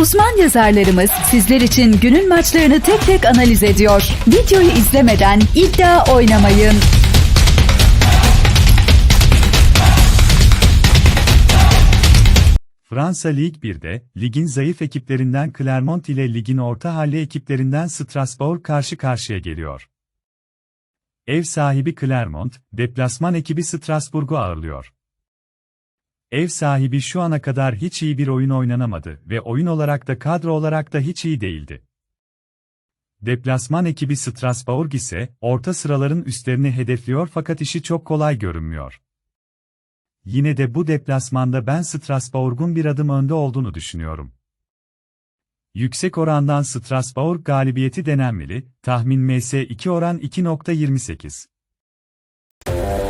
Uzman yazarlarımız sizler için günün maçlarını tek tek analiz ediyor. Videoyu izlemeden iddia oynamayın. Fransa Lig 1'de, ligin zayıf ekiplerinden Clermont ile ligin orta halli ekiplerinden Strasbourg karşı karşıya geliyor. Ev sahibi Clermont, deplasman ekibi Strasbourg'u ağırlıyor. Ev sahibi şu ana kadar hiç iyi bir oyun oynanamadı ve oyun olarak da kadro olarak da hiç iyi değildi. Deplasman ekibi Strasbourg ise, orta sıraların üstlerini hedefliyor fakat işi çok kolay görünmüyor. Yine de bu deplasmanda ben Strasbourg'un bir adım önde olduğunu düşünüyorum. Yüksek orandan Strasbourg galibiyeti denenmeli, tahmin MS2 oran 2.28.